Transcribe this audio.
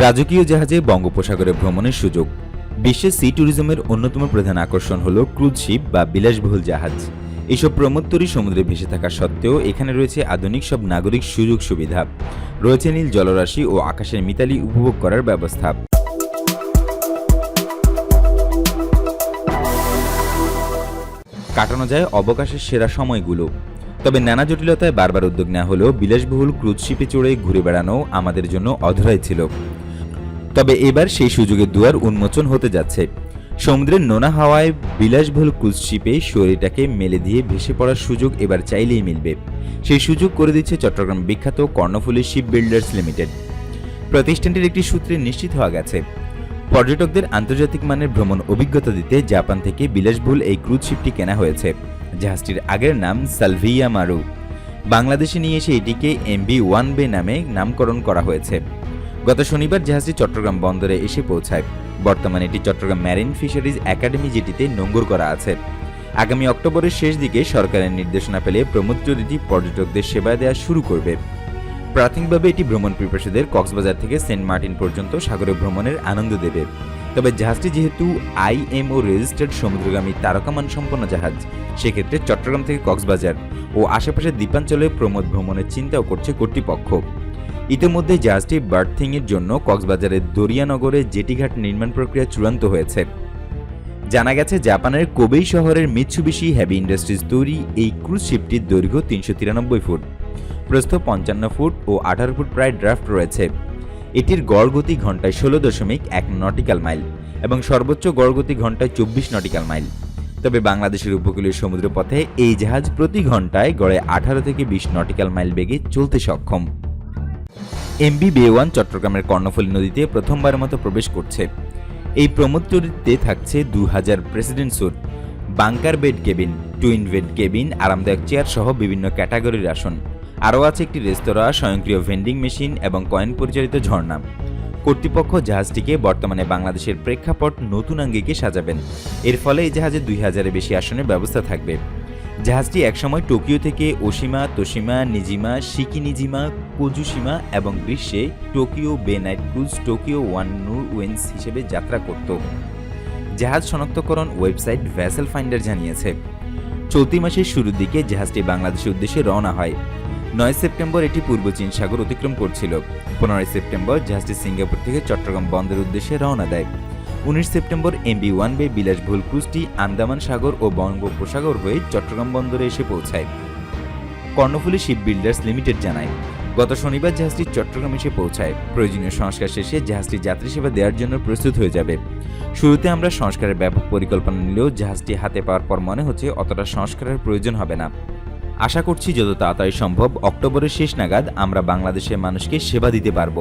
রাজকীয় জাহাজে বঙ্গোপসাগরে ভ্রমণের সুযোগ। বিশ্বের সি ট্যুরিজমের অন্যতম প্রধান আকর্ষণ হল ক্রুজ শিপ বা বিলাসবহুল জাহাজ। এসব প্রমোত্তরী সমুদ্রে ভেসে থাকা সত্ত্বেও এখানে রয়েছে আধুনিক সব নাগরিক সুযোগ সুবিধা। রয়েছে নীল জলরাশি ও আকাশের মিতালি উপভোগ করার ব্যবস্থা। কাটানো যায় অবকাশের সেরা সময়গুলো। তবে নানা জটিলতায় বারবার উদ্যোগ নেওয়া হলেও বিলাসবহুল ক্রুজ শিপে চড়ে ঘুরে বেড়ানো আমাদের জন্য অধরাই ছিল। তবে এবার সেই সুযোগের দুয়ার উন্মোচন হতে যাচ্ছে। সমুদ্রের নোনা হাওয়ায় বিলাসবহুল ক্রুজ শিপে শরীরটাকে মেলে দিয়ে ভেসে পড়ার সুযোগ এবার চাইলেই মিলবে। সেই সুযোগ করে দিচ্ছে চট্টগ্রাম বিখ্যাত কর্ণফুলী শিপ বিল্ডার্স লিমিটেড। প্রতিষ্ঠানটির একটি সূত্রে নিশ্চিত হওয়া গেছে, পর্যটকদের আন্তর্জাতিক মানের ভ্রমণ অভিজ্ঞতা দিতে জাপান থেকে বিলাসবহুল এই ক্রুজ শিপটি কেনা হয়েছে, জাহাজটির আগের নাম সালভিয়া মারু। বাংলাদেশে নিয়ে এসে এটিকে এমবি ওয়ান বে নামে নামকরণ করা হয়েছে। গত শনিবার জাহাজটি চট্টগ্রাম বন্দরে এসে পৌঁছায়। বর্তমানে এটি চট্টগ্রাম ম্যারিন ফিশারিজ একাডেমি যেটিতে নোঙ্গর করা আছে। আগামী অক্টোবরের শেষ দিকে সরকারের নির্দেশনা পেলে প্রমোত্তরীটি পর্যটকদের সেবা দেওয়া শুরু করবে। প্রাথমিকভাবে এটি ভ্রমণ পিপাসীদের কক্সবাজার থেকে সেন্ট মার্টিন পর্যন্ত সাগরে ভ্রমণের আনন্দ দেবে। তবে জাহাজটি যেহেতু আইএমও রেজিস্টার্ড সমুদ্রগামী তারকামান সম্পন্ন জাহাজ, সেক্ষেত্রে চট্টগ্রাম থেকে কক্সবাজার ও আশেপাশের দ্বীপাঞ্চলে প্রমোদ ভ্রমণের চিন্তাও করছে কর্তৃপক্ষ। ইতিমধ্যে জাহাজটি বার্থিংয়ের জন্য কক্সবাজারের দরিয়ানগরে জেটিঘাট নির্মাণ প্রক্রিয়া চূড়ান্ত হয়েছে। জানা গেছে, জাপানের কোবেই শহরের মিৎসুবিশি হ্যাভি ইন্ডাস্ট্রিজ তৈরি এই ক্রুজ শিপটির দৈর্ঘ্য তিনশো তিরানব্বই ফুট, প্রস্থ পঞ্চান্ন ফুট ও আঠারো ফুট প্রায় ড্রাফট রয়েছে। এটির গড় গতি ঘন্টায় ষোলো দশমিক এক নটিক্যাল মাইল এবং সর্বোচ্চ গড় গতি ঘন্টায় চব্বিশ নটিক্যাল মাইল। তবে বাংলাদেশের উপকূলীয় সমুদ্রপথে এই জাহাজ প্রতি ঘন্টায় গড়ে আঠারো থেকে বিশ নটিক্যাল মাইল বেগে চলতে সক্ষম। এমবি বে ওয়ান চট্টগ্রামের কর্ণফুলী নদীতে প্রথমবারের মতো প্রবেশ করছে। এই প্রমোত্তরিতে থাকছে দু হাজার president suite, bunker bed cabin, twin bed cabin, আরামদায়ক চেয়ার সহ বিভিন্ন ক্যাটাগরির আসন। আরও আছে একটি রেস্তোরাঁ, স্বয়ংক্রিয় ভেন্ডিং মেশিন এবং কয়েন পরিচালিত ঝর্ণা। কর্তৃপক্ষ জাহাজটিকে বর্তমানে বাংলাদেশের প্রেক্ষাপট নতুন আঙ্গিকে সাজাবেন। এর ফলে এই জাহাজে দুই হাজারের বেশি আসনের ব্যবস্থা থাকবে। জাহাজটি একসময় টোকিও থেকে ওশিমা, তোশিমা, নিজিমা, শিকি নিজিমা কোজুসীমা এবং গ্রীষ্মে Tokyo bay night cruise Tokyo one নূর উইন্স হিসেবে যাত্রা করত। জাহাজ শনাক্তকরণ ওয়েবসাইট ভ্যাসেল ফাইন্ডার জানিয়েছে। চলতি মাসের শুরুর দিকে জাহাজটি বাংলাদেশের উদ্দেশ্যে রওনা হয়। নয় সেপ্টেম্বর এটি পূর্ব চীন সাগর অতিক্রম করছিল। পনেরোই সেপ্টেম্বর জাহাজটি সিঙ্গাপুর থেকে চট্টগ্রাম বন্দরের উদ্দেশ্যে রওনা দেয়। উনিশ সেপ্টেম্বর এমবি ওয়ান বে বিলাসবহুল ক্রুজটি আন্দামান সাগর ও বঙ্গোপসাগর হয়ে চট্টগ্রাম বন্দরে এসে পৌঁছায়। কর্ণফুলী শিপ বিল্ডার্স লিমিটেড জানায়, গত শনিবার জাহাজটি চট্টগ্রাম এসে পৌঁছায়। প্রয়োজনীয় সংস্কার শেষে জাহাজটি যাত্রী সেবা দেওয়ার জন্য প্রস্তুত হয়ে যাবে। শুরুতে আমরা সংস্কারের ব্যাপক পরিকল্পনা নিলেও জাহাজটি হাতে পাওয়ার পর মনে হচ্ছে অতটা সংস্কারের প্রয়োজন হবে না। আশা করছি যত তাড়াতাড়ি সম্ভব অক্টোবরের শেষ নাগাদ আমরা বাংলাদেশের মানুষকে সেবা দিতে পারব।